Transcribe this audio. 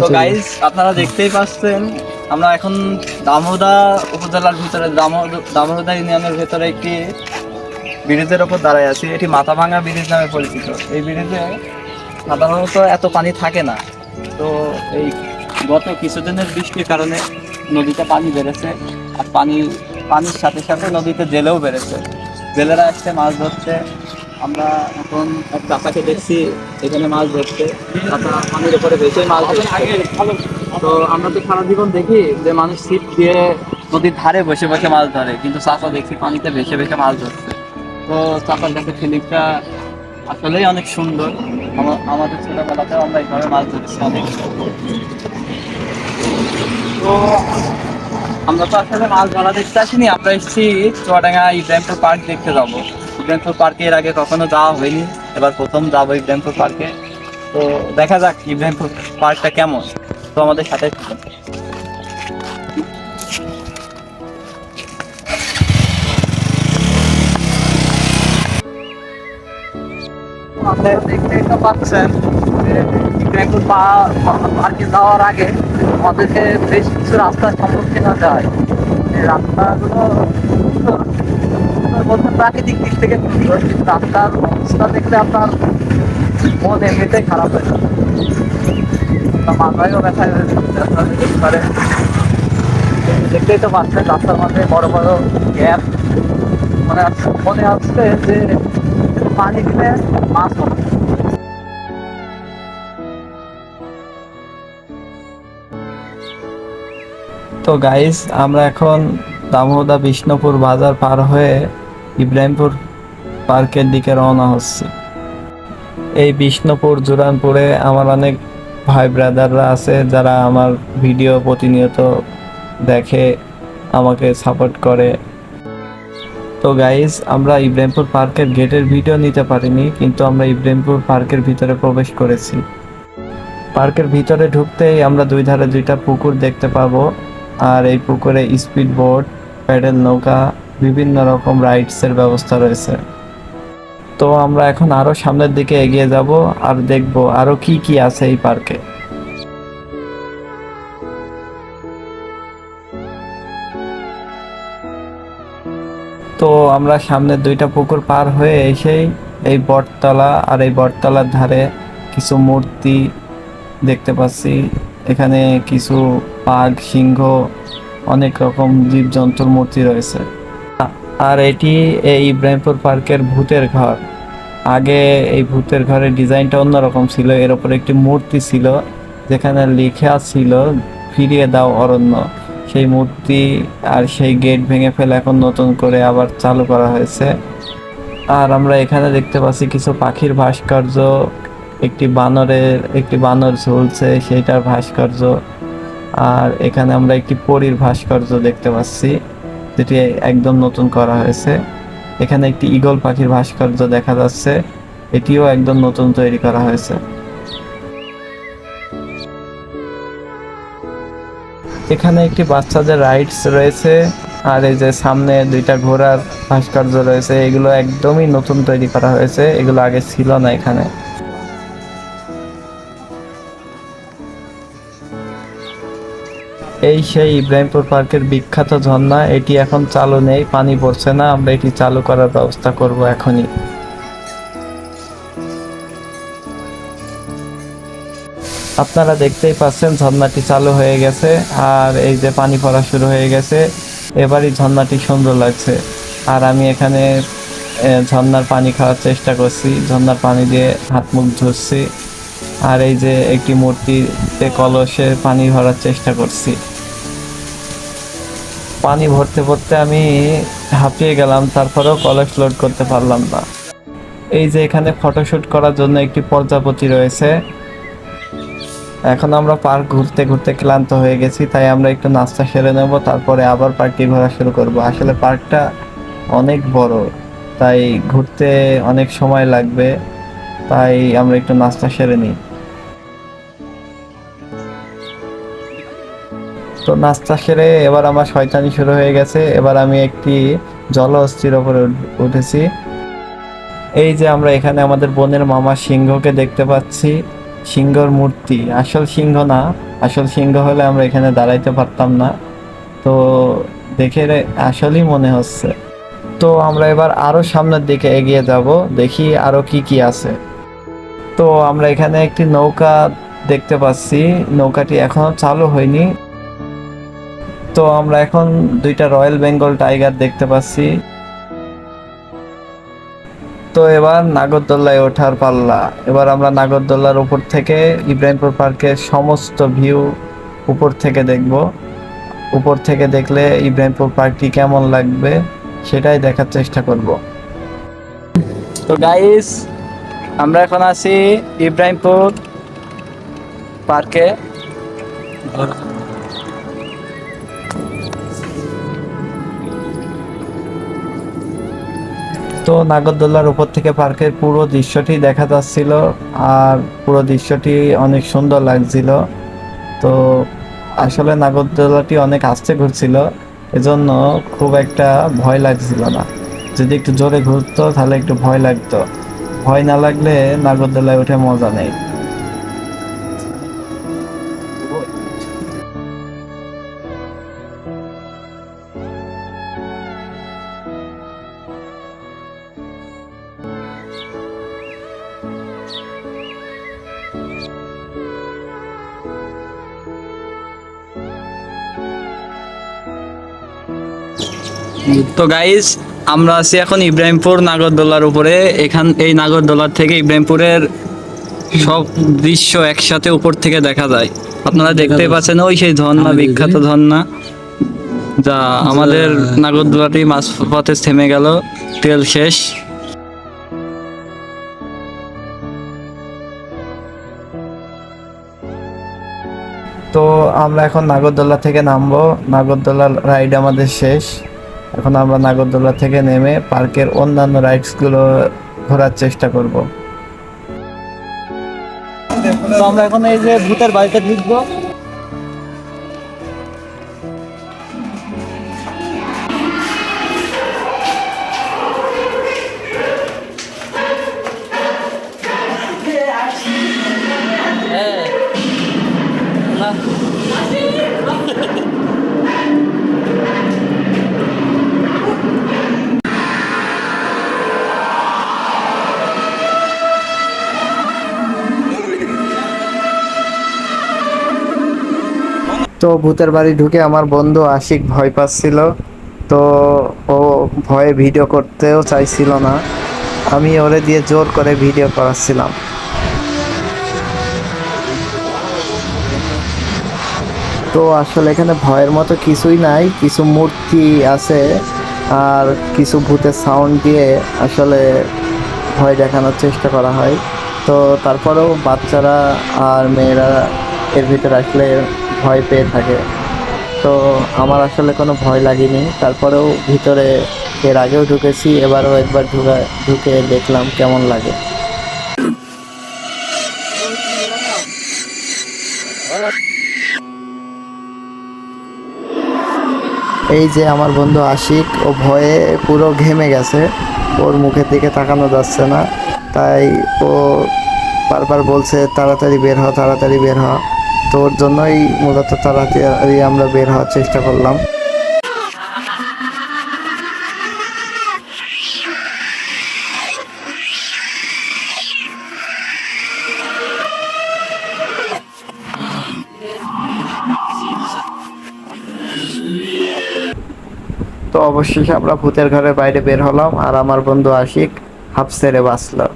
তো গাইস আপনারা দেখতেই পাচ্ছেন আমরা এখন দামোদা উপজেলার ভিতরে দামো- দামোদা ইউনিয়নের ভিতরে একটি ব্রিজের ওপর দাঁড়ায় আছি। এটি মাথাভাঙা ব্রিজ নামে পরিচিত। এই ব্রিজে সাধারণত এত পানি থাকে না। তো এই গত কিছুদিনের বৃষ্টির কারণে নদীতে পানি বেড়েছে আর পানি পানির সাথে সাথে নদীতে জেলেও বেড়েছে। জেলেরা আসছে মাছ ধরতে আমরা এখন এক চাচাকে দেখছি, এখানে মাছ ধরতে। চাচা পানির উপরে ভেসে মাছ তো আমরা তো সারা জীবন দেখি যে মানুষ ছিপ দিয়ে নদীর ধারে বসে বসে মাছ ধরে, কিন্তু চাচা দেখছি পানিতে ভেসে ভেসে মাছ ধরছে। তো চাচার কাছে ফিলিংটা আসলেই অনেক সুন্দর। আমাদের ছোটবেলাতে আমরা এইভাবে মাছ ধরেছি অনেক। তো আমরা তো আসলে মাছ ধরা দেখতে আসিনি, আমরা এসেছি চুয়াডাঙ্গা ইব্রাহিমপুর পার্ক দেখতে যাব। ইব্রাহিমপুর পার্কে এর আগে কখনো যাওয়া হয়নি। এবার প্রথম যাব ইব্রাহিমপুর পার্কে তো দেখা যাক ইব্রাহিমপুর পার্কটা কেমন। তো আমাদের সাথে দেখতেই তো পাচ্ছেন পার্কে যাওয়ার আগে আমাদেরকে বেশ কিছু রাস্তার সম্মুখীন হতে হয়। রাস্তাগুলো বলতে প্রাকৃতিক দিক থেকে রাস্তার অবস্থা দেখলে আপনার মন এমনিতেই খারাপ হয়ে যাবে। মাথায়ও ব্যথা হয়ে। দেখতেই তো পাচ্ছেন, রাস্তার মাঝে বড় বড় গ্যাপ। মনে মনে হচ্ছে যে পানি দিলে মাছ তো গাইস আমরা এখন দামোদা বিষ্ণুপুর বাজার পার হয়ে ইব্রাহিমপুর পার্কের দিকে রওনা হচ্ছি। এই বিষ্ণুপুর, জুরানপুরে আমার অনেক ভাই ব্রাদাররা আছে যারা আমার ভিডিও প্রতিনিয়ত দেখে, আমাকে সাপোর্ট করে। তো গাইজ আমরা ইব্রাহিমপুর পার্কের গেটের ভিডিও নিতে পারিনি, কিন্তু আমরা ইব্রাহিমপুর পার্কের ভিতরে প্রবেশ করেছি। পার্কের ভিতরে ঢুকতেই আমরা দুই ধারে দুইটা পুকুর দেখতে পাবো, আর এই পুকুরে স্পিড বোট প্যাডেল নৌকা বিভিন্ন রকম রাইডসের ব্যবস্থা রয়েছে। তো আমরা এখন আরও সামনের দিকে এগিয়ে যাব আর দেখব আরও কি কি আছে এই পার্কে। তো আমরা সামনে দুইটা পুকুর পার হয়ে এসেই এই বটতলা আর এই বটতলার ধারে কিছু মূর্তি দেখতে পাচ্ছি। এখানে কিছু বাঘ, সিংহ, অনেক রকম জীবজন্তুর মূর্তি রয়েছে। আর এটি এই ইব্রাহিমপুর পার্কের ভূতের ঘর। আগে এই ভূতের ঘরের ডিজাইনটা অন্যরকম ছিল, এর উপর একটি মূর্তি ছিল, যেখানে লেখা ছিল, ফিরিয়ে দাও অরণ্য। সেই মূর্তি আর সেই গেট ভেঙে ফেলে এখন নতুন করে আবার চালু করা হয়েছে। আর আমরা এখানে দেখতে পাচ্ছি কিছু পাখির ভাস্কর্য, একটি বানরের, একটি বানর ঝুলছে, সেইটার ভাস্কর্য। আর এখানে আমরা একটি পরীর ভাস্কর্য দেখতে পাচ্ছি। যেটি একদম নতুন করা হয়েছে। এখানে একটি ঈগল পাখির ভাস্কর্য দেখা যাচ্ছে। এটিও একদম নতুন তৈরি করা হয়েছে। এখানে একটি বাচ্চাদের রাইডস রয়েছে আর এই যে সামনে দুইটা ঘোড়ার ভাস্কর্য রয়েছে। এগুলো একদমই নতুন তৈরি করা হয়েছে। এগুলো আগে ছিল না এখানে। এই সেই ইব্রাহিমপুর পার্কের বিখ্যাত ঝর্ণা, এটি এখন চালু নেই, পানি পড়ছে না, আমরা এটি চালু করার ব্যবস্থা করব এখনই। আপনারা দেখতেই পাচ্ছেন ঝর্ণাটি চালু হয়ে গেছে, আর এই যে পানি পড়া শুরু হয়ে গেছে, এবারই ঝর্ণাটি সুন্দর লাগছে। আর আমি এখানে ঝর্ণার পানি খাওয়ার চেষ্টা করছি, ঝর্ণার পানি দিয়ে হাত মুখ ধুচ্ছি। আর এই যে একটি মূর্তিতে কলসে পানি ভরার চেষ্টা করছি। পানি ভরতে ভরতে আমি হাঁপিয়ে গেলাম, তারপরেও কলস লোড করতে পারলাম না। এই যে এখানে ফটোশুট করার জন্য একটি প্রজাপতি রয়েছে। এখন আমরা পার্ক ঘুরতে ঘুরতে ক্লান্ত হয়ে গেছি, তাই আমরা একটু নাস্তা সেরে নেব, তারপরে আবার পার্কটি ঘোরা শুরু করব। আসলে পার্কটা অনেক বড়, তাই ঘুরতে অনেক সময় লাগবে, তাই আমরা একটু নাস্তা সেরে নিই। তো নাস্তা সেরে এবার আমার শয়তানি শুরু হয়ে গেছে। এবার আমি একটি জলহস্তির ওপরে উঠেছি। এই যে আমরা এখানে আমাদের বোনের মামা সিংহকে দেখতে পাচ্ছি। সিংহর মূর্তি। আসল সিংহ না। আসল সিংহ হলে আমরা এখানে দাঁড়াইতে পারতাম না। তো দেখে আসলেই মনে হচ্ছে। তো আমরা এবার আরও সামনের দিকে এগিয়ে যাব। দেখি আরও কি কি আছে। তো আমরা এখানে একটি নৌকা দেখতে পাচ্ছি। নৌকাটি এখনও চালু হয়নি। তো আমরা এখন দুইটা রয়্যাল বেঙ্গল টাইগার দেখতে পাচ্ছি। তো এবার নাগরদোল্লায় ওঠার পাল্লা। এবার আমরা নাগরদোল্লার উপর থেকে ইব্রাহিমপুর পার্কের সমস্ত ভিউ উপর থেকে দেখব। উপর থেকে দেখলে ইব্রাহিমপুর পার্কটি কেমন লাগবে সেটাই দেখার চেষ্টা করব। তো গাইস আমরা এখন আছি ইব্রাহিমপুর পার্কে। তো নাগরদোল্লার উপর থেকে পার্কের পুরো দৃশ্যটি দেখা যাচ্ছিল, আর পুরো দৃশ্যটি অনেক সুন্দর লাগছিল। তো আসলে নাগরদোলাটি অনেক আস্তে ঘুরছিল, এজন্য খুব একটা ভয় লাগছিল না। যদি একটু জোরে ঘুরতো, তাহলে একটু ভয় লাগতো। ভয় না লাগলে নাগরদোলায় উঠে মজা নেই। তো গাইস আমরা আছি এখন ইব্রাহিমপুর নাগরদোলার উপরে। এখান এই নাগরদোলার থেকে ইব্রাহিমপুরের সব দৃশ্য একসাথে উপর থেকে দেখা যায়। আপনারা দেখতে পাচ্ছেন ওই সেই ঝর্ণা বিখ্যাত ঝর্ণা যা আমাদের নাগরদোলাটি মাঝ পথে থেমে গেল। তেল শেষ। তো আমরা এখন নাগরদোল্লা থেকে নামবো। নাগরদোলার রাইড আমাদের শেষ। এখন আমরা নাগরদোলা থেকে নেমে পার্কের অন্যান্য রাইডসগুলো ঘোরার চেষ্টা করব। তো আমরা এখন এই যে ভূতের বাড়িতে ঢুকবো। তো ভূতের বাড়ি ঢুকে আমার বন্ধু আশিক ভয় পাচ্ছিল। তো ও ভয়ে ভিডিও করতেও চাইছিল না। আমি ওরে দিয়ে জোর করে ভিডিও করাচ্ছিলাম। তো আসলে এখানে ভয়ের মতো কিছুই নাই, কিছু মূর্তি আছে আর কিছু ভূতের সাউন্ড দিয়ে আসলে ভয় দেখানোর চেষ্টা করা হয়। তো তারপরেও বাচ্চারা আর মেয়েরা এর ভিতরে আসলে ভয় পেয়ে থাকে। তো আমার আসলে কোনো ভয় লাগেনি। তারপরেও ভিতরে, এর আগেও ঢুকেছি, এবারও একবার ঢুকে ঢুকে দেখলাম কেমন লাগে। এই যে আমার বন্ধু আশিক, ও ভয়ে পুরো ঘেমে গেছে। ওর মুখের দিকে তাকানো যাচ্ছে না। তাই ও বারবার বলছে, তাড়াতাড়ি বের হ, তাড়াতাড়ি বের হ। তো ওর জন্যই মূলত তাড়াতাড়ি আমরা বের হওয়ার চেষ্টা করলাম। তো অবশেষে আমরা ভূতের ঘরের বাইরে বের হলাম আর আমার বন্ধু আশিক হাফ সেরে বাঁচলো।